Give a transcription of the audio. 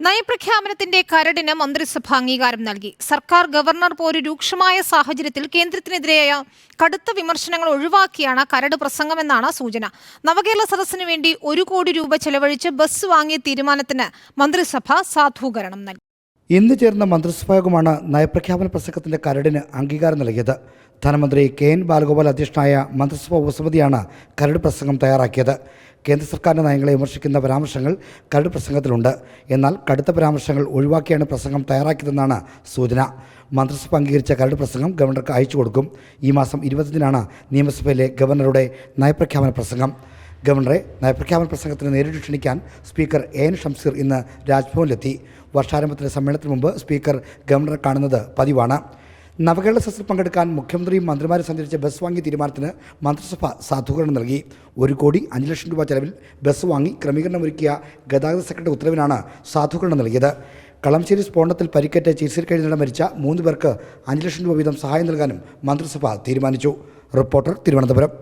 നയപ്രഖ്യാപനത്തിന്റെ കരടിന് മന്ത്രിസഭ അംഗീകാരം നൽകി. സർക്കാർ ഗവർണർ പോര് രൂക്ഷമായ സാഹചര്യത്തിൽ കേന്ദ്രത്തിനെതിരായ കടുത്ത വിമർശനങ്ങൾ ഒഴിവാക്കിയാണ് കരട് പ്രസംഗമെന്നാണ് സൂചന. നവകേരള സദസ്സിന് വേണ്ടി ഒരു കോടി രൂപ ചെലവഴിച്ച് ബസ് വാങ്ങിയ തീരുമാനത്തിന് മന്ത്രിസഭ സാധൂകരണം നൽകി. ഇന്ന് ചേർന്ന മന്ത്രിസഭായോഗമാണ് നയപ്രഖ്യാപന പ്രസംഗത്തിന്റെ കരടിന് അംഗീകാരം നൽകിയത്. ധനമന്ത്രി കെ എൻ ബാലഗോപാൽ അധ്യക്ഷനായ മന്ത്രിസഭാ ഉപസമിതിയാണ് കരട് പ്രസംഗം തയ്യാറാക്കിയത്. കേന്ദ്ര സർക്കാരിന്റെ നയങ്ങളെ വിമർശിക്കുന്ന പരാമർശങ്ങൾ കരട് പ്രസംഗത്തിലുണ്ട്. എന്നാൽ കടുത്ത പരാമർശങ്ങൾ ഒഴിവാക്കിയാണ് പ്രസംഗം തയ്യാറാക്കിയതെന്നാണ് സൂചന. മന്ത്രിസഭ അംഗീകരിച്ച കരട് പ്രസംഗം ഗവർണർക്ക് അയച്ചു കൊടുക്കും. ഈ മാസം ഇരുപത്തിനാണ് നിയമസഭയിലെ ഗവർണറുടെ നയപ്രഖ്യാപന പ്രസംഗം. ഗവർണറെ നയപ്രഖ്യാപന പ്രസംഗത്തിന് നേരിട്ട് ക്ഷണിക്കാൻ സ്പീക്കർ എ എൻ ഷംസീർ ഇന്ന് രാജ്ഭവനിലെത്തി. വർഷാരംഭത്തിലെ സമ്മേളനത്തിന് മുമ്പ് സ്പീക്കർ ഗവർണറെ കാണുന്നത് പതിവാണ്. നവകേരള സദസ്സിൽ പങ്കെടുക്കാൻ മുഖ്യമന്ത്രിയും മന്ത്രിമാരും സഞ്ചരിച്ച ബസ് വാങ്ങിയ തീരുമാനത്തിന് മന്ത്രിസഭ സാധൂകരണം നൽകി. ഒരു കോടി അഞ്ച് ലക്ഷം രൂപ ചെലവിൽ ബസ് വാങ്ങി ക്രമീകരണം ഒരുക്കിയ ഗതാഗത സെക്രട്ടറി ഉത്തരവിനാണ് സാധൂകരണം നൽകിയത്. കളംശ്ശേരി സ്ഫോടനത്തിൽ പരിക്കേറ്റ് ചികിത്സയിൽ കഴിയുന്നിടം മരിച്ച മൂന്ന് പേർക്ക് അഞ്ച് ലക്ഷം രൂപ വീതം സഹായം നൽകാനും മന്ത്രിസഭ തീരുമാനിച്ചു. റിപ്പോർട്ടർ തിരുവനന്തപുരം.